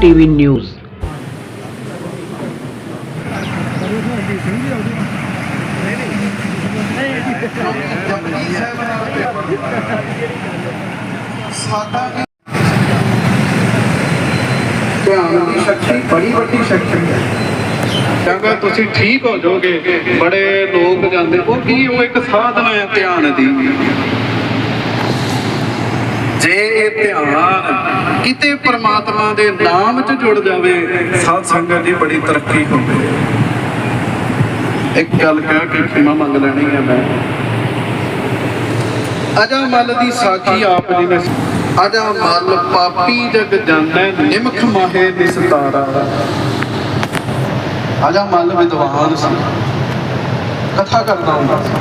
TV news ਧਿਆਨ ਦੀ ਸ਼ਕਤੀ ਬੜੀ ਵੱਡੀ ਸ਼ਕਤੀ ਹੈ। ਚੰਗਾ ਤੁਸੀਂ ਠੀਕ ਹੋ ਜਾਓਗੇ। ਬੜੇ ਲੋਕ ਜਾਂਦੇ। ਉਹ ਕੀ ਉਹ ਇੱਕ ਸਾਧਨਾ ਹੈ ਧਿਆਨ ਦੀ। ਜੇ ਇਹ ਧਿਆਨ ਕਿਤੇ ਪ੍ਰਮਾਤਮਾ ਦੇ ਨਾਮ 'ਚ ਜੁੜ ਜਾਵੇ, ਸਾਧ ਸੰਗਤ ਦੀ ਬੜੀ ਤਰੱਕੀ ਹੋਵੇ ਇੱਕ ਗੱਲ ਕਹਿ ਕੇ ਖਿਮਾ ਮੰਗ ਲੈਣੀ ਹੈ ਮੈਂ। ਅਜਾ ਮਲ ਦੀ ਸਾਖੀ ਆਪ ਜੀ ਨੇ ਅਜਾ ਮਲ ਪਾਪੀ ਜਗ ਜਾਂਦਾ, ਨਿਮਖ ਮਾਹੇ ਨਿਸਤਾਰਾ ਅਜਾ ਮਲ ਵਿਦਵਾਨ ਸੀ। ਕਥਾ ਕਰਦਾ ਹੁੰਦਾ ਸੀ।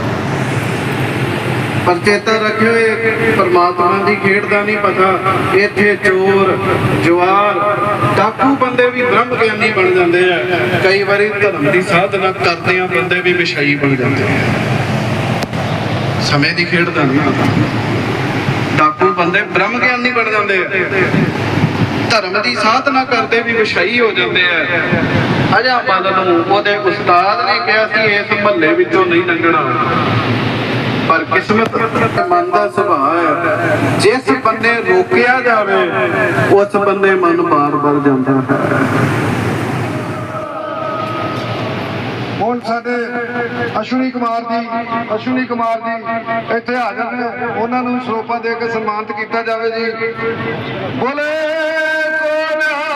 ਪਰ ਚੇਤਾ ਰੱਖਿਓ ਇਹ ਪਰਮਾਤਮਾ ਦੀ ਖੇਡ ਦਾ ਨਹੀਂ ਪਤਾ। ਇੱਥੇ ਚੋਰ, ਜਵਾਰ, ਡਾਕੂ ਬੰਦੇ ਵੀ ਬ੍ਰਹਮ ਗਿਆਨੀ ਬਣ ਜਾਂਦੇ ਆ। ਕਈ ਵਾਰੀ ਧਰਮ ਦੀ ਸਾਧਨਾ ਕਰਦਿਆਂ ਬੰਦੇ ਵੀ ਵਿਸ਼ਾਈ ਬਣ ਜਾਂਦੇ ਆ। ਸਮੇਂ ਦੀ ਖੇਡ ਦਾ ਨਹੀਂ ਪਤਾ। ਡਾਕੂ ਬੰਦੇ ਬ੍ਰਹਮ ਗਿਆਨੀ ਬਣ ਜਾਂਦੇ ਆ। ਧਰਮ ਦੀ ਸਾਧਨਾ ਕਰਦੇ ਵੀ ਵਿਸ਼ਾਈ ਹੋ ਜਾਂਦੇ ਆ। ਅਜਾ ਮਨ ਨੂੰ ਉਹਦੇ ਉਸਤਾਦ ਨੇ ਕਿਹਾ ਸੀ, ਇਸ ਮਹੱਲੇ ਵਿੱਚੋਂ ਨਹੀਂ ਲੰਘਣਾ। ਪਰ ਕਿਸਮਤ ਮਨ ਦਾ ਸੁਭਾਅ ਹੈ। ਜਿਸ ਬੰਦੇ ਰੋਕਿਆ ਜਾਵੇ, ਉਸ ਬੰਦੇ ਮਨ ਬਾਰ-ਬਾਰ ਜਾਂਦਾ ਹੈ। ਹੁਣ ਸਾਡੇ ਅਸ਼ਵਨੀ ਕੁਮਾਰ ਜੀ ਅਸ਼ਵਨੀ ਕੁਮਾਰ ਜੀ ਇੱਥੇ ਹਾਜ਼ਰ ਨੇ। ਉਹਨਾਂ ਨੂੰ ਸਰੋਪਾ ਦੇ ਕੇ ਸਨਮਾਨਿਤ ਕੀਤਾ ਜਾਵੇ ਜੀ। ਬੋਲੇ ਸੋਨਿਹਾ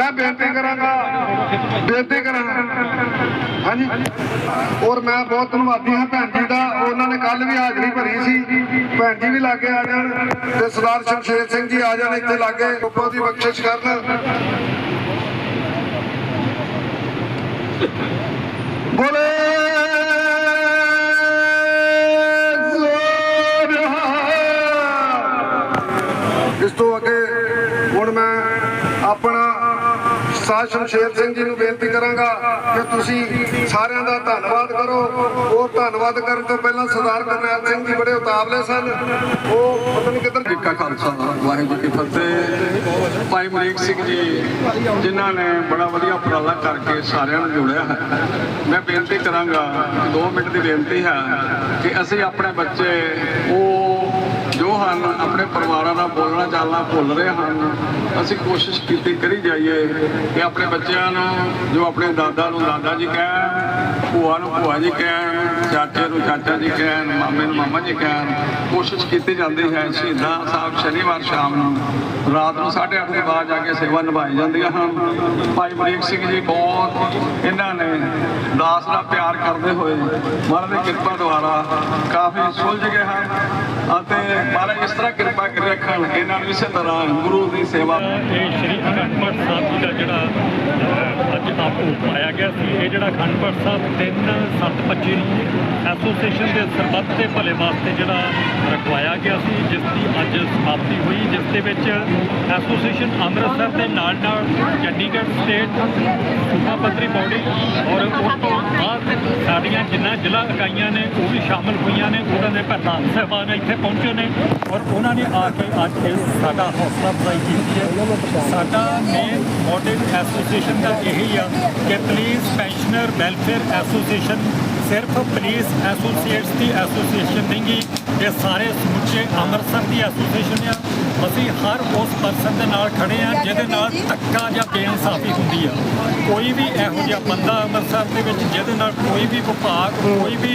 ਮੈਂ ਬੇਨਤੀ ਕਰਾਂਗਾ। ਬੇਨਤੀ ਕਰਾਂਗਾ। ਹਾਂਜੀ। ਔਰ ਮੈਂ ਬਹੁਤ ਧੰਨਵਾਦੀ ਹਾਂ ਭੈਣ ਜੀ ਦਾ। ਉਹਨਾਂ ਨੇ ਕੱਲ ਵੀ ਹਾਜ਼ਰੀ ਭਰੀ ਸੀ। ਭੈਣ ਜੀ ਵੀ ਲਾਗੇ ਆ ਜਾਣ ਤੇ ਸਰਦਾਰ ਸ਼ਮਸ਼ੇਰ ਸਿੰਘ ਜੀ ਆ ਜਾਣ ਇੱਥੇ ਲਾਗੇ ਬਹੁਤ ਹੀ ਬਖਸ਼ਿਸ਼ ਕਰਨ। ਬੋਲੇ ਇਸ ਤੋਂ ਅੱਗੇ ਹੁਣ ਮੈਂ ਆਪਣਾ ਸਾਧ ਸ਼ਮਸ਼ੇਰ ਸਿੰਘ ਜੀ ਨੂੰ ਬੇਨਤੀ ਕਰਾਂਗਾ ਕਿ ਤੁਸੀਂ ਸਾਰਿਆਂ ਦਾ ਧੰਨਵਾਦ ਕਰੋ। ਉਹ ਧੰਨਵਾਦ ਕਰਨ ਤੋਂ ਪਹਿਲਾਂ ਸਰਦਾਰ ਕਰਨੈਲ ਸਿੰਘ ਜੀ ਬੜੇ ਉਤਾਵਲੇ ਸਨ। ਉਹ ਪਤਾ ਨਹੀਂ ਕਿੱਧਰ ਜੀ ਖਾਲਸਾ, ਵਾਹਿਗੁਰੂ ਜੀ ਕੀ ਫਤਿਹ। ਭਾਈ ਮਰੀਕ ਸਿੰਘ ਜੀ, ਜਿਨ੍ਹਾਂ ਨੇ ਬੜਾ ਵਧੀਆ ਉਪਰਾਲਾ ਕਰਕੇ ਸਾਰਿਆਂ ਨੂੰ ਜੋੜਿਆ ਹੈ। ਮੈਂ ਬੇਨਤੀ ਕਰਾਂਗਾ 2 ਮਿੰਟ ਦੀ ਬੇਨਤੀ ਹੈ ਕਿ ਅਸੀਂ ਆਪਣੇ ਬੱਚੇ, ਉਹ ਜੋ ਹਨ, ਆਪਣੇ ਪਰਿਵਾਰਾਂ ਦਾ ਬੋਲਣਾ ਚਾਲਣਾ ਭੁੱਲ ਰਹੇ ਹਨ। ਅਸੀਂ ਕੋਸ਼ਿਸ਼ ਕੀਤੀ, ਕਰੀ ਜਾਈਏ ਕਿ ਆਪਣੇ ਬੱਚਿਆਂ ਨੂੰ, ਜੋ ਆਪਣੇ ਦਾਦਾ ਨੂੰ ਦਾਦਾ ਜੀ ਕਹਿਣ, ਭੂਆ ਨੂੰ ਭੂਆ ਜੀ ਕਹਿਣ, ਚਾਚੇ ਨੂੰ ਚਾਚਾ ਜੀ ਕਹਿਣ, ਮਾਮੇ ਨੂੰ ਮਾਮਾ ਜੀ ਕਹਿਣ, ਕੋਸ਼ਿਸ਼ ਕੀਤੀ ਜਾਂਦੀ ਹੈ। ਸ਼ਹੀਦਾਂ ਸਾਹਿਬ ਸ਼ਨੀਵਾਰ ਸ਼ਾਮ ਨੂੰ ਰਾਤ ਨੂੰ 8:30 ਦੇ ਬਾਅਦ ਜਾ ਕੇ ਸੇਵਾ ਨਿਭਾਈ ਜਾਂਦੀਆਂ ਹਨ। ਭਾਈ ਮਰੀਕ ਸਿੰਘ ਜੀ ਬਹੁਤ, ਇਹਨਾਂ ਨੇ ਦਾਸ ਦਾ ਪਿਆਰ ਕਰਦੇ ਹੋਏ ਮਹਾਰਾਜ ਦੀ ਕਿਰਪਾ ਦੁਆਰਾ ਕਾਫੀ ਸੁਲਝ ਗਏ ਹਨ ਅਤੇ ਮਹਾਰਾਜ ਇਸ ਤਰ੍ਹਾਂ ਕਿਰਪਾ ਕਰ ਰੱਖਣ, ਇਹਨਾਂ ਨੂੰ ਇਸੇ ਤਰ੍ਹਾਂ ਗੁਰੂ ਦੀ ਸੇਵਾ ਇਹ ਸ਼੍ਰੀ ਅਖੰਡ ਸਾਹਿਬ ਜੀ ਦਾ ਜਿਹੜਾ ਅੱਜ ਪਾਇਆ ਗਿਆ ਸੀ। ਇਹ ਜਿਹੜਾ ਅਖੰਡ ਪਾਠ ਸਾਹਿਬ 3725 ਨੂੰ ਐਸੋਸੀਏਸ਼ਨ ਦੇ ਸਰਬੱਤ ਦੇ ਭਲੇ ਵਾਸਤੇ ਜਿਹੜਾ ਰਖਵਾਇਆ ਗਿਆ ਸੀ, ਜਿਸ ਦੀ ਅੱਜ ਸਮਾਪਤੀ ਹੋਈ, ਜਿਸ ਦੇ ਵਿੱਚ ਐਸੋਸੀਏਸ਼ਨ ਅੰਮ੍ਰਿਤਸਰ ਦੇ ਨਾਲ ਨਾਲ ਚੰਡੀਗੜ੍ਹ ਸਟੇਟ ਸੂਬਾ ਪੱਧਰੀ ਬੋਡੀ ਔਰ ਉਸ ਤੋਂ ਬਾਅਦ ਸਾਡੀਆਂ ਜਿੰਨਾ ਜ਼ਿਲ੍ਹਾ ਇਕਾਈਆਂ ਨੇ, ਉਹ ਵੀ ਸ਼ਾਮਲ ਹੋਈਆਂ ਨੇ, ਉਹਨਾਂ ਦੇ ਪ੍ਰਧਾਨ ਸਾਹਿਬਾਨ ਇੱਥੇ ਪਹੁੰਚੇ ਨੇ ਔਰ ਉਹਨਾਂ ਨੇ ਆ ਕੇ ਅੱਜ ਇਹ ਸਾਡਾ ਹੌਸਲਾ ਅਫਜ਼ਾਈ ਕੀਤੀ ਹੈ। ਸਾਡਾ ਮੇਨ ਮੋਡਲ ਐਸੋਸੀਏਸ਼ਨ ਦਾ ਇਹੀ ਆ ਕਿ ਪੁਲਿਸ ਪੈਨਸ਼ਨਰ ਵੈਲਫੇਅਰ ਐਸੋਸੀਏਸ਼ਨ ਸਿਰਫ ਪੁਲਿਸ ਐਸੋਸੀਏਟਸ ਦੀ ਐਸੋਸੀਏਸ਼ਨ ਨਹੀਂ ਇਹ ਸਾਰੇ ਸਮੁੱਚੇ ਅੰਮ੍ਰਿਤਸਰ ਦੀ ਐਸੋਸੀਏਸ਼ਨ ਆ। ਅਸੀਂ ਹਰ ਉਸ ਪਰਸਨ ਦੇ ਨਾਲ ਖੜੇ ਆ ਜਿਹਦੇ ਨਾਲ ਧੱਕਾ ਜਾਂ ਬੇਇਨਸਾਫੀ ਹੁੰਦੀ ਆ। ਕੋਈ ਵੀ ਇਹੋ ਜਿਹਾ ਬੰਦਾ ਅੰਮ੍ਰਿਤਸਰ ਦੇ ਵਿੱਚ ਜਿਹਦੇ ਨਾਲ ਕੋਈ ਵੀ ਵਿਭਾਗ ਕੋਈ ਵੀ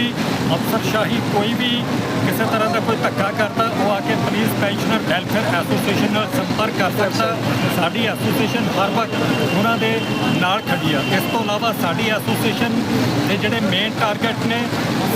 ਅਫਸਰਸ਼ਾਹੀ ਕੋਈ ਵੀ ਕਿਸੇ ਤਰ੍ਹਾਂ ਦਾ ਕੋਈ ਧੱਕਾ ਕਰਦਾ ਉਹ ਆ ਕੇ ਪੁਲਿਸ ਪੈਨਸ਼ਨਰ ਵੈਲਫੇਅਰ ਐਸੋਸੀਏਸ਼ਨ ਨਾਲ ਸੰਪਰਕ ਕਰ ਸਕਦਾ। ਸਾਡੀ ਐਸੋਸੀਏਸ਼ਨ ਹਰ ਵਕਤ ਉਹਨਾਂ ਦੇ ਨਾਲ ਖੜੀ ਆ। ਇਸ ਤੋਂ ਇਲਾਵਾ ਸਾਡੀ ਐਸੋਸੀਏਸ਼ਨ ਦੇ ਜਿਹੜੇ ਮੇਨ ਟਾਰਗੇਟ ਨੇ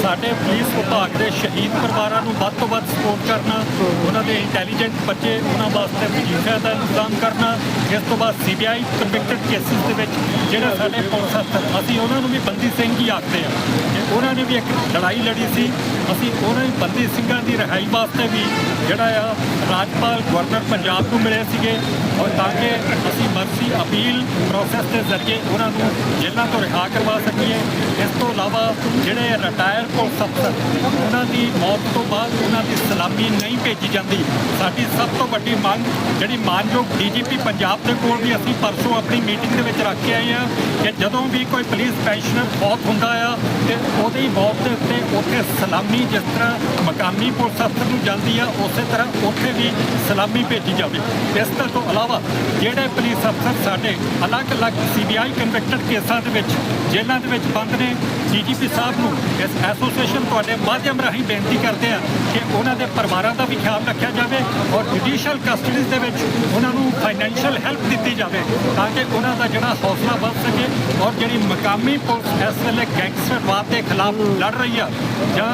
ਸਾਡੇ ਪੁਲਿਸ ਵਿਭਾਗ ਦੇ ਸ਼ਹੀਦ ਪਰਿਵਾਰਾਂ ਨੂੰ ਵੱਧ ਤੋਂ ਵੱਧ ਸਪੋਰਟ ਕਰਨਾ ਉਹਨਾਂ ਦੇ ਇੰਟੈਲੀਜੈਂਟ ਬੱਚੇ ਉਹਨਾਂ ਵਾਸਤੇ ਵਜ਼ੀਫਿਆਂ ਦਾ ਇੰਤਜ਼ਾਮ ਕਰਨਾ। ਇਸ ਤੋਂ ਬਾਅਦ ਸੀਬੀਆਈ ਕਨਵਿਕਟਡ ਕੇਸਿਸ ਦੇ ਵਿੱਚ ਜਿਹੜੇ ਸਾਡੇ ਪੁਲਿਸ ਅਫਸਰ, ਅਸੀਂ ਉਹਨਾਂ ਨੂੰ ਵੀ ਬੰਦੀ ਸਿੰਘ ਹੀ ਆਖਦੇ ਆ ਕਿ ਉਹਨਾਂ ਨੇ ਵੀ ਇੱਕ ਲੜਾਈ ਲੜੀ ਸੀ। ਅਸੀਂ ਉਹਨਾਂ ਹੀ ਬੰਦੀ ਸਿੰਘਾਂ ਦੀ ਰਿਹਾਈ ਵਾਸਤੇ ਵੀ ਜਿਹੜਾ ਆ ਰਾਜਪਾਲ ਗਵਰਨਰ ਪੰਜਾਬ ਨੂੰ ਮਿਲੇ ਸੀਗੇ। ਔਰ ਤਾਂ ਕਿ ਅਸੀਂ ਮਰਜ਼ੀ ਅਪੀਲ ਪ੍ਰੋਸੈਸ ਦੇ ਜ਼ਰੀਏ ਉਹਨਾਂ ਨੂੰ ਜੇਲ੍ਹਾਂ ਤੋਂ ਰਿਹਾ ਕਰਵਾ ਸਕੀਏ। ਇਸ ਤੋਂ ਇਲਾਵਾ ਜਿਹੜੇ ਰਿਟਾਇਰ ਪੁਲਿਸ ਅਫਸਰ ਉਹਨਾਂ ਦੀ ਮੌਤ ਤੋਂ ਬਾਅਦ ਉਹਨਾਂ ਦੀ ਸਲਾਮੀ ਨਹੀਂ ਭੇਜੀ ਜਾਂਦੀ। ਸਾਡੀ ਸਭ ਤੋਂ ਵੱਡੀ ਮੰਗ, ਜਿਹੜੀ ਮਾਨਯੋਗ ਡੀਜੀਪੀ ਪੰਜਾਬ ਦੇ ਕੋਲ ਵੀ ਅਸੀਂ ਪਰਸੋਂ ਆਪਣੀ ਮੀਟਿੰਗ ਦੇ ਵਿੱਚ ਰੱਖ ਕੇ ਆਏ ਆ ਕਿ ਜਦੋਂ ਵੀ ਕੋਈ ਪੁਲਿਸ ਪੈਨਸ਼ਨਰ ਮੌਤ ਹੁੰਦਾ ਆ, ਤੇ ਉਹਦੀ ਮੌਤ ਦੇ ਉੱਤੇ ਉੱਥੇ ਸਲਾਮੀ ਜਿਸ ਤਰ੍ਹਾਂ ਮਕਾਮੀ ਪੁਲਿਸ ਅਫਸਰ ਨੂੰ ਜਾਂਦੀ ਆ, ਉਸੇ ਤਰ੍ਹਾਂ ਉੱਥੇ ਵੀ ਸਲਾਮੀ ਭੇਜੀ ਜਾਵੇ। ਇਸ ਤੋਂ ਇਲਾਵਾ ਇਲਾਵਾ ਜਿਹੜੇ ਪੁਲਿਸ ਅਫਸਰ ਸਾਡੇ ਅਲੱਗ-ਅਲੱਗ ਸੀਬੀਆਈ ਕਨਵਿਕਟਡ ਕੇਸਾਂ ਦੇ ਵਿੱਚ, ਜੇਲ੍ਹਾਂ ਦੇ ਵਿੱਚ ਬੰਦ ਨੇ ਡੀਜੀਪੀ ਸਾਹਿਬ ਨੂੰ ਇਸ ਐਸੋਸੀਏਸ਼ਨ ਤੁਹਾਡੇ ਮਾਧਿਅਮ ਰਾਹੀਂ ਬੇਨਤੀ ਕਰਦੇ ਆ ਕਿ ਉਹਨਾਂ ਦੇ ਪਰਿਵਾਰਾਂ ਦਾ ਵੀ ਖਿਆਲ ਰੱਖਿਆ ਜਾਵੇ ਔਰ ਜੁਡੀਸ਼ੀਅਲ ਕਸਟਡੀ ਦੇ ਵਿੱਚ ਉਹਨਾਂ ਨੂੰ ਫਾਈਨੈਂਸ਼ੀਅਲ ਹੈਲਪ ਦਿੱਤੀ ਜਾਵੇ ਤਾਂ ਕਿ ਉਹਨਾਂ ਦਾ ਜਿਹੜਾ ਹੌਸਲਾ ਵੱਧ ਸਕੇ ਔਰ ਜਿਹੜੀ ਮਕਾਮੀ ਪੁਲਿਸ ਇਸ ਵੇਲੇ ਗੈਂਗਸਟਰਵਾਦ ਦੇ ਖਿਲਾਫ ਲੜ ਰਹੀ ਆ। ਜਾਂ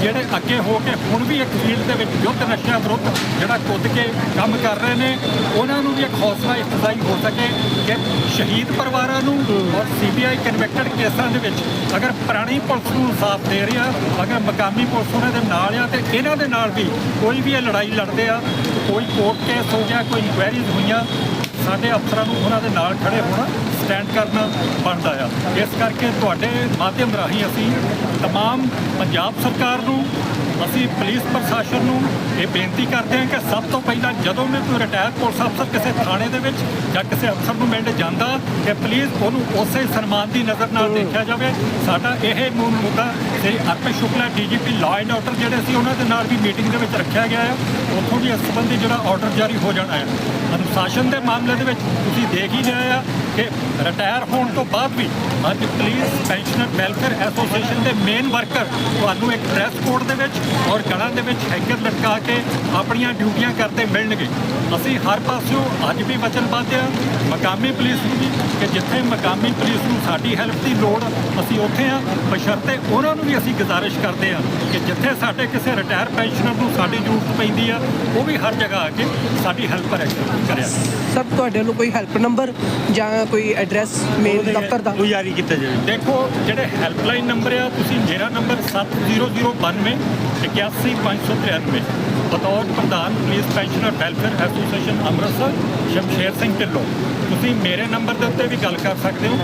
ਜਿਹੜੇ ਅੱਗੇ ਹੋ ਕੇ ਹੁਣ ਵੀ ਇੱਕ ਫੀਲਡ ਦੇ ਵਿੱਚ ਯੁੱਧ ਨਸ਼ਿਆਂ ਵਿਰੁੱਧ ਜਿਹੜਾ ਕੁੱਦ ਕੇ ਕੰਮ ਕਰ ਰਹੇ ਨੇ, ਉਹਨਾਂ ਨੂੰ ਵੀ ਇੱਕ ਹੌਸਲਾ ਇਫਜ਼ਾਈ ਹੋ ਸਕੇ ਕਿ ਸ਼ਹੀਦ ਪਰਿਵਾਰਾਂ ਨੂੰ ਔਰ ਸੀਬੀਆਈ ਕਨਵਿਕਟਡ ਕੇਸਾਂ ਦੇ ਵਿੱਚ ਅਗਰ ਪੁਰਾਣੀ ਪੁਲਿਸ ਨੂੰ ਇਨਸਾਫ ਦੇ ਰਿਹਾ, ਅਗਰ ਮਕਾਮੀ ਪੁਲਿਸ ਉਹਨਾਂ ਦੇ ਨਾਲ ਆ ਤੇ ਇਹਨਾਂ ਦੇ ਨਾਲ ਵੀ ਕੋਈ ਵੀ ਇਹ ਲੜਾਈ ਲੜਦੇ ਆ, ਕੋਈ ਕੋਰਟ ਕੇਸ ਹੋ ਗਿਆ, ਕੋਈ ਇਨਕੁਆਇਰੀਜ਼ ਹੋਈਆਂ ਸਾਡੇ ਅਫਸਰਾਂ ਨੂੰ ਉਹਨਾਂ ਦੇ ਨਾਲ ਖੜੇ ਹੋਣਾ ਸਟੈਂਡ ਕਰਨਾ ਬਣਦਾ ਆ ਇਸ ਕਰਕੇ ਤੁਹਾਡੇ ਮਾਧਿਅਮ ਰਾਹੀਂ ਅਸੀਂ तमाम ਪੰਜਾਬ ਸਰਕਾਰ ਨੂੰ ਅਸੀਂ ਪੁਲਿਸ ਪ੍ਰਸ਼ਾਸਨ ਨੂੰ ਇਹ ਬੇਨਤੀ ਕਰਦੇ ਹਾਂ ਕਿ ਸਭ ਤੋਂ ਪਹਿਲਾਂ ਜਦੋਂ ਵੀ ਕੋਈ ਰਿਟਾਇਰ ਪੁਲਿਸ ਅਫਸਰ ਕਿਸੇ ਥਾਣੇ ਦੇ ਵਿੱਚ ਜਾਂ ਕਿਸੇ ਅਫਸਰ ਨੂੰ ਮਿਲਣ ਜਾਂਦਾ ਕਿ ਪਲੀਜ਼ ਉਹਨੂੰ ਉਸੇ ਸਨਮਾਨ ਦੀ ਨਜ਼ਰ ਨਾਲ ਦੇਖਿਆ ਜਾਵੇ ਸਾਡਾ ਇਹ ਮੂਲ ਮੁੱਦਾ Shri Arpit Shukla DGP law and order ਜਿਹੜੇ ਸੀ ਉਹਨਾਂ ਦੇ ਨਾਲ ਵੀ ਮੀਟਿੰਗ ਦੇ ਵਿੱਚ ਰੱਖਿਆ ਗਿਆ ਹੈ ਉੱਥੋਂ ਵੀ ਇਸ ਸੰਬੰਧੀ ਜਿਹੜਾ ਆਰਡਰ ਜਾਰੀ ਹੋ ਜਾਣਾ ਹੈ ਅਨੁਸ਼ਾਸਨ ਦੇ ਮਾਮਲੇ ਦੇ ਵਿੱਚ ਤੁਸੀਂ ਦੇਖ ਹੀ ਰਹੇ ਆ। ਕਿ ਰਿਟਾਇਰ ਹੋਣ ਤੋਂ ਬਾਅਦ ਵੀ ਅੱਜ ਪੁਲਿਸ ਪੈਨਸ਼ਨਰ ਵੈਲਫੇਅਰ ਐਸੋਸੀਏਸ਼ਨ ਦੇ ਮੇਨ ਵਰਕਰ ਤੁਹਾਨੂੰ ਇੱਕ ਡਰੈਸ ਕੋਡ ਦੇ ਵਿੱਚ ਔਰ ਗਲਾਂ ਦੇ ਵਿੱਚ ਹੈਂਗਰ ਲਟਕਾ ਕੇ ਆਪਣੀਆਂ ਡਿਊਟੀਆਂ ਕਰਦੇ ਮਿਲਣਗੇ। ਅਸੀਂ ਹਰ ਪਾਸਿਓਂ ਅੱਜ ਵੀ ਵਚਨਬੱਧ ਹਾਂ। ਮਕਾਮੀ ਪੁਲਿਸ ਨੂੰ ਵੀ ਕਿ ਜਿੱਥੇ ਮਕਾਮੀ ਪੁਲਿਸ ਨੂੰ ਸਾਡੀ ਹੈਲਪ ਦੀ ਲੋੜ ਅਸੀਂ ਉੱਥੇ ਆ ਬਸ਼ਰਤੇ ਉਹਨਾਂ ਨੂੰ ਵੀ ਅਸੀਂ ਗੁਜ਼ਾਰਿਸ਼ ਕਰਦੇ ਆ ਕਿ ਜਿੱਥੇ ਸਾਡੇ ਕਿਸੇ ਰਿਟਾਇਰ ਪੈਨਸ਼ਨਰ ਨੂੰ ਸਾਡੀ ਜ਼ਰੂਰਤ ਪੈਂਦੀ ਆ, ਉਹ ਵੀ ਹਰ ਜਗ੍ਹਾ ਆ ਕੇ ਸਾਡੀ ਹੈਲਪ ਕਰਿਆ ਸਰ, ਤੁਹਾਡੇ ਵੱਲੋਂ ਕੋਈ ਹੈਲਪ ਨੰਬਰ ਜਾਂ ਕੋਈ ਐਡਰੈਸ ਮੇਲ ਦਫ਼ਤਰ ਦਾ? ਉਹ ਜਾਰੀ ਕੀਤਾ ਜਾਵੇ? ਦੇਖੋ ਜਿਹੜੇ ਹੈਲਪਲਾਈਨ ਨੰਬਰ ਆ ਤੁਸੀਂ ਮੇਰਾ ਨੰਬਰ 7092 81593 ਬਤੌਰ ਪ੍ਰਧਾਨ police pensioner welfare association Amritsar Shamsher Singh Dhillon. ਤੁਸੀਂ ਮੇਰੇ ਨੰਬਰ ਦੇ ਉੱਤੇ ਵੀ ਗੱਲ ਕਰ ਸਕਦੇ ਹੋ।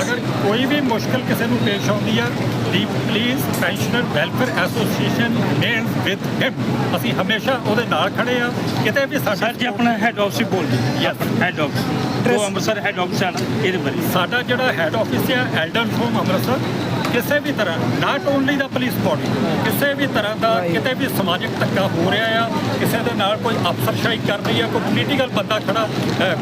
ਅਗਰ ਕੋਈ ਵੀ ਮੁਸ਼ਕਲ ਕਿਸੇ ਨੂੰ ਪੇਸ਼ ਆਉਂਦੀ ਆ ਦੀ police pensioner welfare association means with him ਅਸੀਂ ਹਮੇਸ਼ਾ ਉਹਦੇ ਨਾਲ ਖੜੇ ਆ। ਕਿਤੇ ਵੀ ਸਾਡਾ ਜੀ ਆਪਣਾ ਹੈਡ ਆਫਿਸ ਹੀ ਬੋਲ ਦਿਓ। Yes. ਹੈਡ ਆਫਿਸ ਉਹ ਅੰਮ੍ਰਿਤਸਰ ਹੈਡ ਆਫਿਸ ਹੈ ਨਾ, ਇਹਦੇ ਬਾਰੇ। ਸਾਡਾ ਜਿਹੜਾ ਹੈੱਡ ਆਫਿਸ ਹੈ ਐਲਡਨ ਹੋਮ ਅੰਮ੍ਰਿਤਸਰ। ਕਿਸੇ ਵੀ ਤਰ੍ਹਾਂ not only the police body ਕਿਸੇ ਵੀ ਤਰ੍ਹਾਂ ਦਾ ਕਿਤੇ ਵੀ ਸਮਾਜਿਕ ਧੱਕਾ ਹੋ ਰਿਹਾ ਆ ਕਿਸੇ ਦੇ ਨਾਲ ਕੋਈ ਅਫਸਰਸ਼ਾਹੀ ਕਰ ਰਹੀ ਆ ਕੋਈ ਪੋਲੀਟੀਕਲ ਬੰਦਾ ਖੜਾ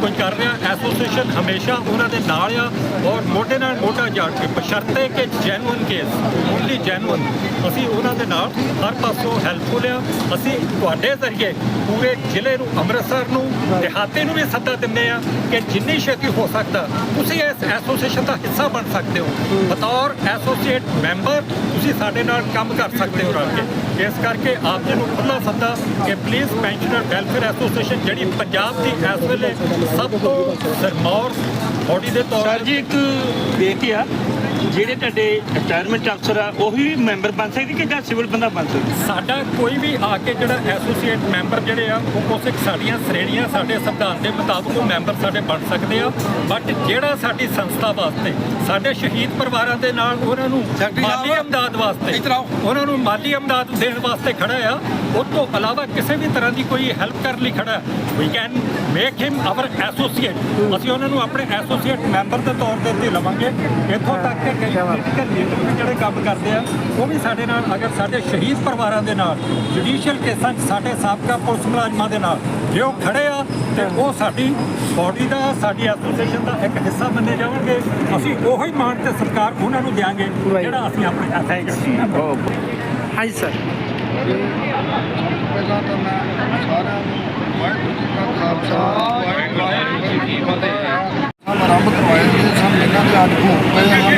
ਕੋਈ ਕਰ ਰਿਹਾ ਐਸੋਸੀਏਸ਼ਨ ਹਮੇਸ਼ਾ ਉਹਨਾਂ ਦੇ ਨਾਲ ਆ ਔਰ ਮੋਢੇ ਨਾਲ ਮੋਢਾ ਜਾਣ ਕੇ ਬਸ਼ਰਤੇ ਕਿ ਜੈਨੂਇਨ ਕੇਸ ਓਨਲੀ ਜੈਨੂਇਨ ਅਸੀਂ ਉਹਨਾਂ ਦੇ ਨਾਲ ਹਰ ਪਾਸੋਂ ਹੈਲਪਫੁਲ ਆ ਅਸੀਂ ਤੁਹਾਡੇ ਜ਼ਰੀਏ ਪੂਰੇ ਜ਼ਿਲ੍ਹੇ ਨੂੰ ਅੰਮ੍ਰਿਤਸਰ ਨੂੰ ਦਿਹਾਤੀ ਨੂੰ ਵੀ ਸੱਦਾ ਦਿੰਦੇ ਆ ਕਿ ਜਿੰਨੀ ਛੇਤੀ ਹੋ ਸਕਦਾ ਤੁਸੀਂ ਇਸ ਐਸੋਸੀਏਸ਼ਨ ਦਾ ਹਿੱਸਾ ਬਣ ਸਕਦੇ ਹੋ। ਬਤੌਰ ਐਸੋਸੀਏਟ ਮੈਂਬਰ, ਤੁਸੀਂ ਸਾਡੇ ਨਾਲ ਕੰਮ ਕਰ ਸਕਦੇ ਹੋ ਰਲ ਕੇ। ਇਸ ਕਰਕੇ ਆਪ ਜੀ ਨੂੰ ਖੁੱਲਾ ਸੱਦਾ ਕਿ ਪਲੀਜ਼ ਪੈਨਸ਼ਨਰ ਵੈਲਫੇਅਰ ਐਸੋਸੀਏਸ਼ਨ ਜਿਹੜੀ ਪੰਜਾਬ ਦੀ ਇਸ ਵੇਲੇ ਸਭ ਤੋਂ ਸਰਮੌਰ ਬੋਡੀ ਦੇ ਤੌਰ ਸਰ ਜੀ, ਇੱਕ ਬੇਨਤੀ ਆ। ਜਿਹੜੇ ਤੁਹਾਡੇ ਰਿਟਾਇਰਮੈਂਟ ਅਫਸਰ ਆ ਉਹੀ ਮੈਂਬਰ ਬਣ ਸਕਦੇ ਕਿ ਜਾਂ ਸਿਵਲ ਬੰਦਾ ਬਣ ਸਕਦਾ? ਸਾਡਾ ਕੋਈ ਵੀ ਆ ਕੇ ਜਿਹੜਾ ਐਸੋਸੀਏਟ ਮੈਂਬਰ ਜਿਹੜੇ ਆ ਉਹ ਇੱਕ ਸਾਡੀਆਂ ਸ਼੍ਰੇਣੀਆਂ ਸਾਡੇ ਸੰਵਿਧਾਨ ਦੇ ਮੁਤਾਬਕ ਉਹ ਮੈਂਬਰ ਸਾਡੇ ਬਣ ਸਕਦੇ ਆ। ਬਟ ਜਿਹੜਾ ਸਾਡੀ ਸੰਸਥਾ ਵਾਸਤੇ ਸਾਡੇ ਸ਼ਹੀਦ ਪਰਿਵਾਰਾਂ ਦੇ ਨਾਲ ਉਹਨਾਂ ਨੂੰ ਮਾਲੀ ਅਮਦਾਦ ਵਾਸਤੇ ਉਹਨਾਂ ਨੂੰ ਮਾਲੀ ਅਮਦਾਦ ਦੇਣ ਵਾਸਤੇ ਖੜਾ ਆ ਉਹ ਤੋਂ ਇਲਾਵਾ ਕਿਸੇ ਵੀ ਤਰ੍ਹਾਂ ਦੀ ਕੋਈ ਹੈਲਪ ਕਰਨ ਲਈ ਖੜਾ we can make him our associate ਅਸੀਂ ਉਹਨਾਂ ਨੂੰ ਆਪਣੇ ਐਸੋਸੀਏਟ ਮੈਂਬਰ ਦੇ ਤੌਰ ਦੇ ਉੱਤੇ ਲਵਾਂਗੇ। ਇੱਥੋਂ ਤੱਕ ਕਿ ਕਈ ਪੋਲੀਟੀਕਲ ਲੀਡਰ ਵੀ ਜਿਹੜੇ ਕੰਮ ਕਰਦੇ ਆ ਉਹ ਵੀ ਸਾਡੇ ਨਾਲ ਅਗਰ ਸਾਡੇ ਸ਼ਹੀਦ ਪਰਿਵਾਰਾਂ ਦੇ ਨਾਲ ਜੁਡੀਸ਼ੀਅਲ ਕੇਸਾਂ 'ਚ ਸਾਡੇ ਸਾਬਕਾ ਪੁਲਿਸ ਮੁਲਾਜ਼ਮਾਂ ਦੇ ਨਾਲ ਜੇ ਉਹ ਖੜੇ ਆ ਤੇ ਉਹ ਸਾਡੀ ਬਾਡੀ ਦਾ ਸਾਡੀ ਐਸੋਸੀਏਸ਼ਨ ਦਾ ਇੱਕ ਹਿੱਸਾ ਮੰਨੇ ਜਾਣਗੇ। ਅਸੀਂ ਉਹੀ ਮਾਣ ਤੇ ਸਤਿਕਾਰ ਉਹਨਾਂ ਨੂੰ ਦਿਆਂਗੇ ਜਿਹੜਾ ਅਸੀਂ ਆਪਣੇ ਐਸੋਸੀਏਸ਼ਨ ਹਾਂਜੀ ਸਰ ਪਹਿਲਾਂ ਤਾਂ ਮੈਂ ਸਾਰਿਆਂ ਨੂੰ ਵਾਹਿਗੁਰੂ ਜੀ ਕਾ ਖਾਲਸਾ ਵਾਹਿਗੁਰੂ ਜੀ ਕੀ ਫਤਿਹ। ਆਰੰਭ ਕਰਵਾਏ ਗਏ ਸਨ ਇਹਨਾਂ ਦੇ ਅੱਜ ਭੋਗ ਪਏ ਹਨ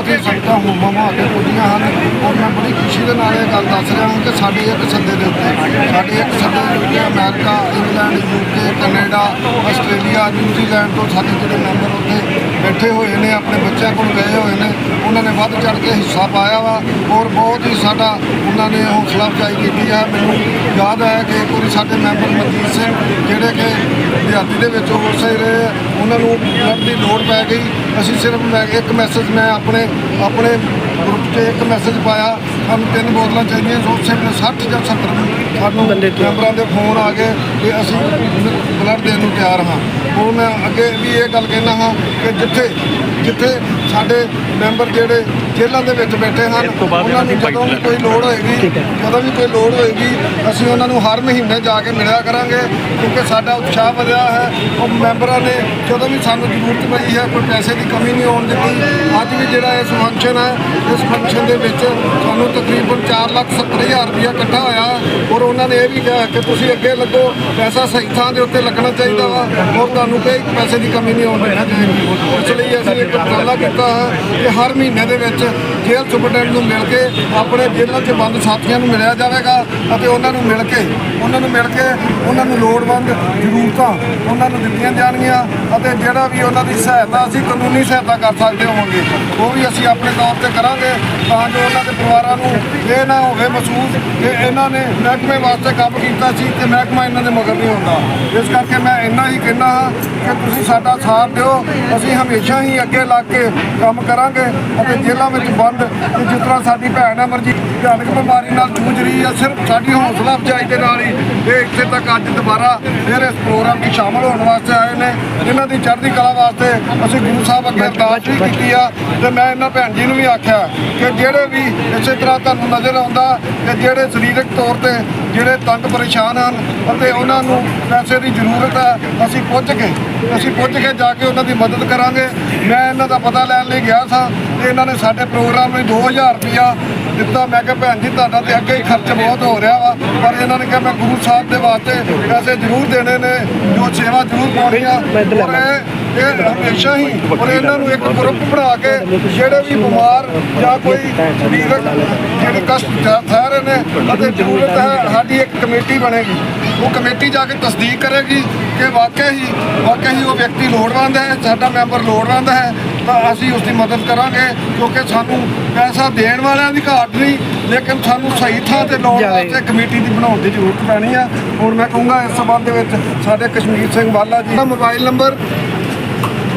ਬਹੁਤ ਹੀ ਸੰਗਤਾਂ ਹੁਮਾ ਮਾ ਪੁੱਜੀਆਂ ਹਨ। ਔਰ ਮੈਂ ਬੜੀ ਖੁਸ਼ੀ ਦੇ ਨਾਲ ਇਹ ਗੱਲ ਦੱਸ ਰਿਹਾ ਹਾਂ ਕਿ ਸਾਡੇ ਇੱਕ ਸੱਦੇ ਦੇ ਉੱਤੇ, ਸਾਡੇ ਇੱਕ ਸੱਦੇ ਦੇ ਉੱਤੇ America, England, UK, Canada, Australia, New Zealand ਤੋਂ ਸਾਡੇ ਜਿਹੜੇ ਮੈਂਬਰ ਉੱਥੇ ਬੈਠੇ ਹੋਏ ਨੇ, ਆਪਣੇ ਬੱਚਿਆਂ ਕੋਲ ਗਏ ਹੋਏ ਨੇ, ਉਹਨਾਂ ਨੇ ਵੱਧ ਚੜ ਕੇ ਹਿੱਸਾ ਪਾਇਆ ਵਾ। ਔਰ ਬਹੁਤ ਹੀ ਸਾਡਾ ਉਹਨਾਂ ਨੇ ਹੌਸਲਾ ਅਫਜ਼ਾਈ ਕੀਤੀ ਹੈ ਮੈਨੂੰ ਯਾਦ ਹੈ ਕਿ ਇੱਕ ਵਾਰੀ ਸਾਡੇ ਮੈਂਬਰ ਮਨਜੀਤ ਸਿੰਘ, ਜਿਹੜੇ ਕਿ ਦਿਹਾਤੀ ਦੇ ਵਿੱਚ ਹੋ ਉਹਨਾਂ ਨੂੰ ਬਲੱਡ ਦੀ ਲੋੜ ਪੈ ਗਈ। ਅਸੀਂ ਸਿਰਫ ਮੈਂ ਇੱਕ ਮੈਸੇਜ ਮੈਂ ਆਪਣੇ ਆਪਣੇ ਗਰੁੱਪ 'ਚ ਇੱਕ ਮੈਸੇਜ ਪਾਇਆ ਸਾਨੂੰ ਤਿੰਨ ਬੋਤਲਾਂ ਚਾਹੀਦੀਆਂ ਸੋ ਉਸੇ ਵੇਲੇ 60 ਜਾਂ 70 ਸਾਨੂੰ ਮੈਂਬਰਾਂ ਦੇ ਫੋਨ ਆ ਗਏ ਕਿ ਅਸੀਂ ਬਲੱਡ ਦੇਣ ਨੂੰ ਤਿਆਰ ਹਾਂ। ਹੁਣ ਮੈਂ ਅੱਗੇ ਵੀ ਇਹ ਗੱਲ ਕਹਿਣਾ ਹਾਂ ਕਿ ਜਿੱਥੇ ਜਿੱਥੇ ਸਾਡੇ ਮੈਂਬਰ ਜਿਹੜੇ ਜੇਲ੍ਹਾਂ ਦੇ ਵਿੱਚ ਬੈਠੇ ਹਨ। ਉਹਨਾਂ ਨੂੰ ਜਦੋਂ ਵੀ ਕੋਈ ਲੋੜ ਹੋਏਗੀ ਜਦੋਂ ਵੀ ਕੋਈ ਲੋੜ ਹੋਏਗੀ ਅਸੀਂ ਉਹਨਾਂ ਨੂੰ ਹਰ ਮਹੀਨੇ ਜਾ ਕੇ ਮਿਲਿਆ ਕਰਾਂਗੇ ਕਿਉਂਕਿ ਸਾਡਾ ਉਤਸ਼ਾਹ ਵਧਿਆ ਹੈ। ਉਹ ਮੈਂਬਰਾਂ ਨੇ ਜਦੋਂ ਵੀ ਸਾਨੂੰ ਜ਼ਰੂਰਤ ਪਈ ਹੈ ਕੋਈ ਪੈਸੇ ਦੀ ਕਮੀ ਨਹੀਂ ਆਉਣ ਦਿੱਤੀ। ਅੱਜ ਵੀ ਜਿਹੜਾ ਇਸ ਫੰਕਸ਼ਨ ਹੈ ਇਸ ਫੰਕਸ਼ਨ ਦੇ ਵਿੱਚ ਸਾਨੂੰ ਤਕਰੀਬਨ 4 ਲੱਖ 70 ਹਜ਼ਾਰ ਰੁਪਇਆ ਇਕੱਠਾ ਹੋਇਆ ਔਰ ਉਹਨਾਂ ਨੇ ਇਹ ਵੀ ਕਿਹਾ ਕਿ ਤੁਸੀਂ ਅੱਗੇ ਲੱਗੋ ਪੈਸਾ ਸਹੀ ਥਾਂ ਦੇ ਉੱਤੇ ਲੱਗਣਾ ਚਾਹੀਦਾ ਵਾ। ਔਰ ਤੁਹਾਨੂੰ ਕੋਈ ਪੈਸੇ ਦੀ ਕਮੀ ਨਹੀਂ ਆਉਣ ਦੇਣਾ ਚਾਹੀਦੀ। ਇਸ ਲਈ ਅਸੀਂ ਇੱਕ ਉਪਰਾਲਾ ਕੀਤਾ ਹੈ ਕਿ ਹਰ ਮਹੀਨੇ ਦੇ ਵਿੱਚ ਜੇਲ੍ਹ ਸੁਪਰਡੈਂਟ ਨੂੰ ਮਿਲ ਕੇ ਆਪਣੇ ਜੇਲ੍ਹਾਂ 'ਚ ਬੰਦ ਸਾਥੀਆਂ ਨੂੰ ਮਿਲਿਆ ਜਾਵੇਗਾ ਅਤੇ ਉਹਨਾਂ ਨੂੰ ਮਿਲ ਕੇ, ਉਹਨਾਂ ਨੂੰ ਮਿਲ ਕੇ ਉਹਨਾਂ ਨੂੰ ਲੋੜਵੰਦ ਜ਼ਰੂਰਤਾਂ ਉਹਨਾਂ ਨੂੰ ਦਿੱਤੀਆਂ ਜਾਣਗੀਆਂ ਅਤੇ ਜਿਹੜਾ ਵੀ ਉਹਨਾਂ ਦੀ ਸਹਾਇਤਾ ਅਸੀਂ ਕਾਨੂੰਨੀ ਸਹਾਇਤਾ ਕਰ ਸਕਦੇ ਹੋਵਾਂਗੇ, ਉਹ ਵੀ ਅਸੀਂ ਆਪਣੇ ਤੌਰ ਤੇ ਕਰਾਂਗੇ ਤਾਂ ਜੋ ਉਹਨਾਂ ਦੇ ਪਰਿਵਾਰਾਂ ਨੂੰ ਇਹ ਨਾ ਹੋਵੇ ਮਹਿਸੂਸ ਕਿ ਇਹਨਾਂ ਨੇ ਮਹਿਕਮੇ ਵਾਸਤੇ ਕੰਮ ਕੀਤਾ ਸੀ ਤੇ ਮਹਿਕਮਾ ਇਹਨਾਂ ਦੇ ਮਗਰ ਨਹੀਂ ਹੁੰਦਾ। ਇਸ ਕਰਕੇ ਮੈਂ ਇੰਨਾ ਹੀ ਕਹਿਣਾ ਹਾਂ ਕਿ ਤੁਸੀਂ ਸਾਡਾ ਸਾਥ ਦਿਓ, ਅਸੀਂ ਹਮੇਸ਼ਾ ਹੀ ਅੱਗੇ ਲੱਗ ਕੇ ਕੰਮ ਕਰਾਂਗੇ ਅਤੇ ਜੇਲ੍ਹਾਂ ਵਿੱਚ ਬੰਦ ਤੇ ਜਿਸ ਤਰ੍ਹਾਂ ਸਾਡੀ ਭੈਣ ਅਮਰਜੀਤ ਭਿਆਨਕ ਬਿਮਾਰੀ ਨਾਲ ਜੂਝ ਰਹੀ ਹੈ, ਸਿਰਫ ਸਾਡੀ ਹੌਸਲਾ ਅਫਜ਼ਾਈ ਦੇ ਨਾਲ ਹੀ ਇਹ ਇੱਥੇ ਤੱਕ ਅੱਜ ਦੁਬਾਰਾ ਫਿਰ ਇਸ ਪ੍ਰੋਗਰਾਮ 'ਚ ਸ਼ਾਮਲ ਹੋਣ ਵਾਸਤੇ ਆਏ ਨੇ। ਇਹਨਾਂ ਦੀ ਚੜ੍ਹਦੀ ਕਲਾ ਵਾਸਤੇ ਅਸੀਂ ਗੁਰੂ ਸਾਹਿਬ ਅੱਗੇ ਅਰਦਾਸ ਵੀ ਕੀਤੀ ਆ ਤੇ ਮੈਂ ਇਹਨਾਂ ਭੈਣ ਜੀ ਨੂੰ ਵੀ ਆਖਿਆ ਕਿ ਜਿਹੜੇ ਵੀ ਇਸੇ ਤਰ੍ਹਾਂ ਤੁਹਾਨੂੰ ਨਜ਼ਰ ਆਉਂਦਾ ਤੇ ਜਿਹੜੇ ਸਰੀਰਕ ਤੌਰ ਤੇ ਜਿਹੜੇ ਤੰਗ ਪਰੇਸ਼ਾਨ ਹਨ ਅਤੇ ਉਹਨਾਂ ਨੂੰ ਪੈਸੇ ਦੀ ਜ਼ਰੂਰਤ ਹੈ ਅਸੀਂ ਪੁੱਜ ਕੇ ਅਸੀਂ ਪੁੱਜ ਕੇ ਜਾ ਕੇ ਉਹਨਾਂ ਦੀ ਮਦਦ ਕਰਾਂਗੇ। ਮੈਂ ਇਹਨਾਂ ਦਾ ਪਤਾ ਲੈਣ ਲਈ ਗਿਆ ਸਾਂ ਤੇ ਇਹਨਾਂ ਨੇ ਸਾਡੇ ਪ੍ਰੋਗਰਾਮ ਲਈ 2000 ਰੁਪਇਆ ਦਿੱਤਾ। ਮੈਂ ਕਿਹਾ ਭੈਣ ਜੀ ਤੁਹਾਡਾ ਤੇ ਅੱਗੇ ਹੀ ਖਰਚ ਬਹੁਤ ਹੋ ਰਿਹਾ ਵਾ। ਪਰ ਇਹਨਾਂ ਨੇ ਕਿਹਾ ਮੈਂ ਗੁਰੂ ਸਾਹਿਬ ਦੇ ਵਾਸਤੇ ਪੈਸੇ ਜ਼ਰੂਰ ਦੇਣੇ ਨੇ ਜੋ ਸੇਵਾ ਜ਼ਰੂਰ ਪਾਉਣੀ ਆ। ਇਹ ਹਮੇਸ਼ਾ ਹੀ ਔਰ ਇਹਨਾਂ ਨੂੰ ਇੱਕ ਗਰੁੱਪ ਬਣਾ ਕੇ ਜਿਹੜੇ ਵੀ ਬਿਮਾਰ ਜਾਂ ਕੋਈ ਸਰੀਰਕ ਜਿਹੜੇ ਕਸ਼ਟ ਸਹਿ ਰਹੇ ਨੇ ਅਤੇ ਜ਼ਰੂਰਤ ਹੈ ਸਾਡੀ ਇੱਕ ਕਮੇਟੀ ਬਣੇਗੀ ਉਹ ਕਮੇਟੀ ਜਾ ਕੇ ਤਸਦੀਕ ਕਰੇਗੀ ਕਿ ਵਾਕਿਆ ਹੀ ਵਾਕਿਆ ਹੀ ਉਹ ਵਿਅਕਤੀ ਲੋੜਵੰਦ ਹੈ ਸਾਡਾ ਮੈਂਬਰ ਲੋੜਵੰਦ ਹੈ ਤਾਂ ਅਸੀਂ ਉਸ ਦੀ ਮਦਦ ਕਰਾਂਗੇ ਕਿਉਂਕਿ ਸਾਨੂੰ ਪੈਸਾ ਦੇਣ ਵਾਲਿਆਂ ਦੀ ਘਾਟ ਨਹੀਂ ਲੇਕਿਨ ਸਾਨੂੰ ਸਹੀ ਥਾਂ ਤੇ ਲਾਉਣ। ਵਾਸਤੇ ਕਮੇਟੀ ਦੀ ਬਣਾਉਣ ਦੀ ਜ਼ਰੂਰਤ ਪੈਣੀ ਆ ਹੁਣ ਮੈਂ ਕਹੂੰਗਾ ਇਸ ਸਬੰਧ ਦੇ ਵਿੱਚ ਸਾਡੇ ਕਸ਼ਮੀਰ ਸਿੰਘ ਵਾਲਾ ਜੀ ਦਾ ਮੋਬਾਈਲ ਨੰਬਰ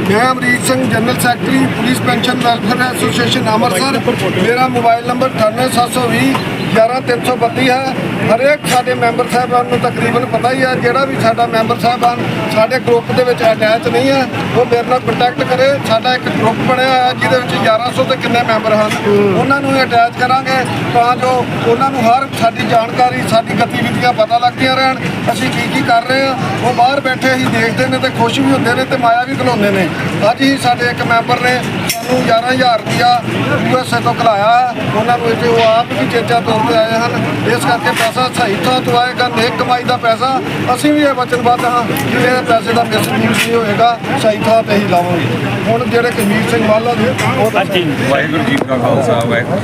ਮੈਂ Amrik Singh general secretary police pension welfare association Amritsar ਮੇਰਾ ਮੋਬਾਈਲ ਨੰਬਰ 98720 11332 ਹੈ। ਹਰੇਕ ਸਾਡੇ ਮੈਂਬਰ ਸਾਹਿਬਾਨ ਨੂੰ ਤਕਰੀਬਨ ਪਤਾ ਹੀ ਹੈ ਜਿਹੜਾ ਵੀ ਸਾਡਾ ਮੈਂਬਰ ਸਾਹਿਬਾਨ ਸਾਡੇ ਗਰੁੱਪ ਦੇ ਵਿੱਚ ਅਟੈਚ ਨਹੀਂ ਹੈ ਉਹ ਮੇਰੇ ਨਾਲ ਕੰਟੈਕਟ ਕਰੇ। ਸਾਡਾ ਇੱਕ ਗਰੁੱਪ ਬਣਿਆ ਹੋਇਆ ਜਿਹਦੇ ਵਿੱਚ 1100 ਤੇ ਕਿੰਨੇ ਮੈਂਬਰ ਹਨ। ਉਹਨਾਂ ਨੂੰ ਅਟੈਚ ਕਰਾਂਗੇ ਤਾਂ ਜੋ ਉਹਨਾਂ ਨੂੰ ਹਰ ਸਾਡੀ ਜਾਣਕਾਰੀ ਸਾਡੀ ਗਤੀਵਿਧੀਆਂ ਪਤਾ ਲੱਗਦੀਆਂ ਰਹਿਣ। ਅਸੀਂ ਕੀ ਕੀ ਕਰ ਰਹੇ ਹਾਂ ਉਹ ਬਾਹਰ ਬੈਠੇ ਹੀ ਦੇਖਦੇ ਨੇ ਤੇ ਖੁਸ਼ ਵੀ ਹੁੰਦੇ ਨੇ ਤੇ ਮਾਇਆ ਵੀ ਘਲਾਉਂਦੇ ਨੇ। ਅੱਜ ਹੀ ਸਾਡੇ ਇੱਕ ਮੈਂਬਰ ਨੇ ਸਾਨੂੰ 11000 ਰੁਪਇਆ ਯੂਐਸਏ ਤੋਂ ਘਲਾਇਆ ਹੈ। ਉਹਨਾਂ ਨੂੰ ਇੱਥੇ ਉਹ ਆਪ ਵੀ ਚੇਚਾ ਤੌਰ ਤੇ ਆਏ ਹਨ। ਇਸ ਕਰਕੇ ਪੈਸਾ ਸਹੀ ਥਾਂ ਤੋਂ ਆਏਗਾ ਨੇਕ ਕਮਾਈ ਦਾ ਪੈਸਾ ਅਸੀਂ ਵੀ ਇਹ ਵਚਨਬੱਧ ਹਾਂ। ਕਿ ਇਹ ਪੈਸੇ ਦਾ ਮਿਸਯੂਜ਼ ਨਹੀਂ ਹੋਏਗਾ ਸਹੀ ਥਾਂ ਤੇ ਹੀ ਲਾਵਾਂਗੇ। ਹੁਣ ਜਿਹੜੇ ਕਸ਼ਮੀਰ ਸਿੰਘ ਮਾਲਾ ਦੇ ਉਹ ਹਾਂਜੀ। ਵਾਹਿਗੁਰੂ ਜੀ ਕਾ ਖਾਲਸਾ ਵਾਹਿਗੁਰੂ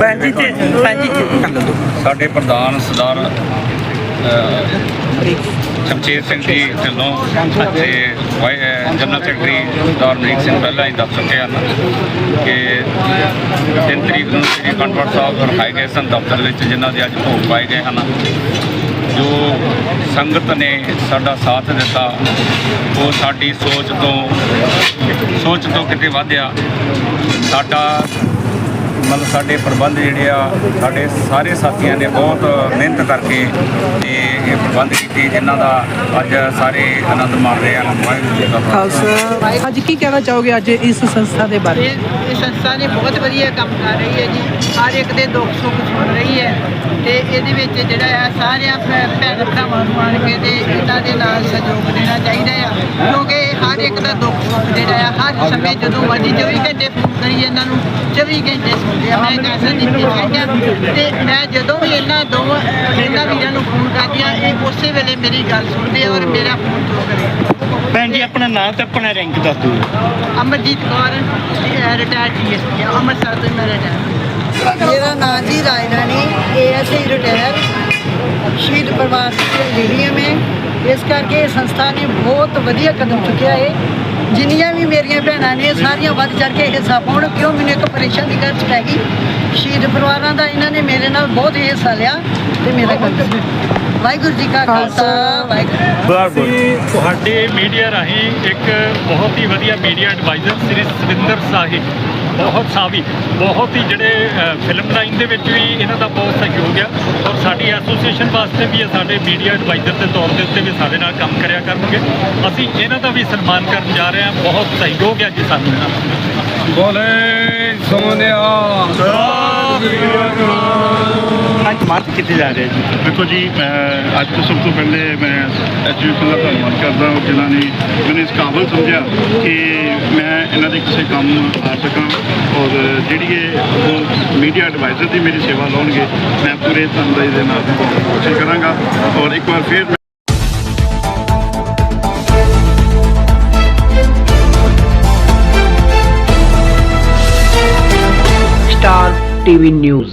ਭੈਣ ਜੀ ਤੇ ਭੈਣ ਜੀ ਸਾਡੇ ਪ੍ਰਧਾਨ ਸਰਦਾਰ ਸ਼ਮਸ਼ੇਰ ਸਿੰਘ ਜੀ ਢਿੱਲੋਂ ਅਤੇ ਵਾਈ- ਅਹ, ਜਨਰਲ ਸੈਕਟਰੀ ਸਰਦਾਰ ਅਮਰੀਕ ਸਿੰਘ ਪਹਿਲਾਂ ਹੀ ਦੱਸ ਚੁੱਕੇ ਹਨ ਕਿ 3 ਤਰੀਕ ਨੂੰ ਸ੍ਰੀ ਅਖੰਡ ਸਾਹਿਬ ਰਖਾਏ ਗਏ ਸਨ ਦਫ਼ਤਰ ਵਿੱਚ, ਜਿਨ੍ਹਾਂ ਦੇ ਅੱਜ ਭੋਗ ਪਾਏ ਗਏ ਹਨ। ਜੋ ਸੰਗਤ ਨੇ ਸਾਡਾ ਸਾਥ ਦਿੱਤਾ, ਉਹ ਸਾਡੀ ਸੋਚ ਤੋਂ ਸੋਚ ਤੋਂ ਕਿਤੇ ਵਧਿਆ। ਸਾਡਾ ਮਤਲਬ ਸਾਡੇ ਪ੍ਰਬੰਧ ਜਿਹੜੇ ਆ ਸਾਡੇ ਸਾਰੇ ਸਾਥੀਆਂ ਨੇ ਬਹੁਤ ਮਿਹਨਤ ਕਰਕੇ ਤੇ ਇਹ ਪ੍ਰਬੰਧ ਕੀਤੇ ਜਿਨ੍ਹਾਂ ਦਾ ਅੱਜ ਸਾਰੇ ਆਨੰਦ ਮਾਣ ਰਹੇ ਹਨ ਵਾਹਿਗੁਰੂ ਜੀ ਕਾ ਖਾਲਸਾ। ਅੱਜ ਕੀ ਕਹਿਣਾ ਚਾਹੋਗੇ ਅੱਜ ਇਸ ਸੰਸਥਾ ਦੇ ਬਾਰੇ? ਇਹ ਇਹ ਸੰਸਥਾ ਨੇ ਬਹੁਤ ਵਧੀਆ ਕੰਮ ਕਰ ਰਹੀ ਹੈ ਜੀ। ਹਰ ਇੱਕ ਦੇ ਦੁੱਖ ਸੁੱਖ ਸੁਣ ਰਹੀ ਹੈ ਤੇ ਇਹਦੇ ਵਿੱਚ ਜਿਹੜਾ ਹੈ ਸਾਰਿਆਂ ਭੈਣ ਭਰਾਵਾਂ ਨੂੰ ਆਣ ਕੇ ਤੇ ਇਹਨਾਂ ਦੇ ਨਾਲ ਸਹਿਯੋਗ ਦੇਣਾ ਚਾਹੀਦਾ ਆ। ਕਿਉਂਕਿ ਹਰ ਇੱਕ ਦਾ ਦੁੱਖ ਸੁੱਖ ਜਿਹੜਾ ਆ ਹਰ ਸਮੇਂ ਜਦੋਂ ਮਰਜ਼ੀ 24 ਘੰਟੇ ਫੋਨ ਕਰੀਏ ਇਹਨਾਂ ਨੂੰ 24 ਘੰਟੇ ਸੁਣਦੇ ਆ। ਮੈਂ ਇੱਕ ਐਸਾ ਦੀ ਪੇਸ਼ੈਂਟ ਆ ਤੇ ਮੈਂ ਜਦੋਂ ਵੀ ਇਹਨਾਂ ਦੋ ਇਹਨਾਂ ਵੀਰਾਂ ਨੂੰ ਫੋਨ ਕਰਦੀ ਆ ਇਹ ਉਸੇ ਵੇਲੇ ਮੇਰੀ ਗੱਲ ਸੁਣਦੇ ਆ ਔਰ ਮੇਰਾ ਫੋਨ ਚੁੱਕਦੇ ਭੈਣ ਜੀ ਆਪਣਾ ਨਾਮ ਤੇ ਆਪਣਾ ਰੈਂਕ ਦੱਸ ਦਿਓ। ਅਮਰਜੀਤ ਕੌਰ ਰਿਟਾਇਰਡ ਜੀਐਸਪੀ ਆ। ਅੰਮ੍ਰਿਤਸਰ ਤੋਂ ਮੈਂ ਰਿਟਾਇਰ ਮੇਰਾ ਨਾਮ ਜੀ ਰਾਜ ਰਾਣੀ ਏਐਸਆਈ ਰਿਟਾਇਰ ਸ਼ਹੀਦ ਪਰਿਵਾਰ ਡੀਡੀਐਮ ਹੈ ਇਸ ਕਰਕੇ ਇਹ ਸੰਸਥਾ ਨੇ ਬਹੁਤ ਵਧੀਆ ਕਦਮ ਚੁੱਕਿਆ ਹੈ ਜਿੰਨੀਆਂ ਵੀ ਮੇਰੀਆਂ ਭੈਣਾਂ ਨੇ ਸਾਰੀਆਂ ਵੱਧ ਚੜ ਕੇ ਹਿੱਸਾ ਪਾਉਣ ਕਿਉਂ ਮੈਨੂੰ ਇੱਕ ਪਰੇਸ਼ਾਨੀ ਘਰ ਚ ਪੈ ਗਈ। ਸ਼ਹੀਦ ਪਰਿਵਾਰਾਂ ਦਾ ਇਹਨਾਂ ਨੇ ਮੇਰੇ ਨਾਲ ਬਹੁਤ ਹਿੱਸਾ ਲਿਆ ਤੇ ਮੇਰਾ ਕੰਮ ਵਾਹਿਗੁਰੂ ਜੀ ਕਾ ਖਾਲਸਾ। ਵਾਹਿਗੁਰੂ ਤੁਹਾਡੇ ਮੀਡੀਆ ਰਾਹੀਂ ਇੱਕ ਬਹੁਤ ਹੀ ਵਧੀਆ ਮੀਡੀਆ ਐਡਵਾਈਜ਼ਰ ਸ੍ਰੀ ਸਵਿੰਦਰ ਸਾਹਿਬ ਬਹੁਤ ਸਾਵੀ ਬਹੁਤ ਹੀ ਜਿਹੜੇ ਫਿਲਮ ਲਾਈਨ ਦੇ ਵਿੱਚ ਵੀ ਇਹਨਾਂ ਦਾ ਬਹੁਤ ਸਹਿਯੋਗ ਆ ਔਰ ਸਾਡੀ ਐਸੋਸੀਏਸ਼ਨ ਵਾਸਤੇ ਵੀ ਇਹ ਸਾਡੇ ਮੀਡੀਆ ਐਡਵਾਈਜ਼ਰ ਦੇ ਤੌਰ ਦੇ ਉੱਤੇ ਵੀ ਸਾਡੇ ਨਾਲ ਕੰਮ ਕਰਿਆ ਕਰਨਗੇ। ਅਸੀਂ ਇਹਨਾਂ ਦਾ ਵੀ ਸਨਮਾਨ ਕਰਨ ਜਾ ਰਹੇ ਹਾਂ ਬਹੁਤ ਸਹਿਯੋਗ ਹੈ ਜੀ ਸਾਨੂੰ ਇਹਨਾਂ ਦਾ। ਬੋਲੇ ਸੋਨਿਆ ਅੱਜ ਮਾਰਚ ਕਿੱਥੇ ਜਾ ਰਿਹਾ ਜੀ? ਦੇਖੋ ਜੀ ਮੈਂ ਅੱਜ ਤੋਂ ਸਭ ਤੋਂ ਪਹਿਲੇ ਮੈਂ ਐਜੂਕੇਸ਼ਨ ਦਾ ਧੰਨਵਾਦ ਕਰਦਾ ਹਾਂ ਜਿਨ੍ਹਾਂ ਨੇ ਮੈਨੂੰ ਇਸ ਕਾਬਲ ਸਮਝਿਆ ਕਿ ਮੈਂ ਇਹਨਾਂ ਦੇ ਕਿਸੇ ਕੰਮ ਆ ਸਕਾਂ ਔਰ ਜਿਹੜੀ ਇਹ ਮੀਡੀਆ ਐਡਵਾਈਜ਼ਰ ਦੀ ਮੇਰੀ ਸੇਵਾ ਲਾਉਣਗੇ ਮੈਂ ਪੂਰੇ ਤਨਦੇਹੀ ਦੇ ਨਾਲ ਕੋਸ਼ਿਸ਼ ਕਰਾਂਗਾ ਔਰ ਇੱਕ ਵਾਰ ਫਿਰ ਸਟਾਰ ਟੀਵੀ ਨਿਊਜ਼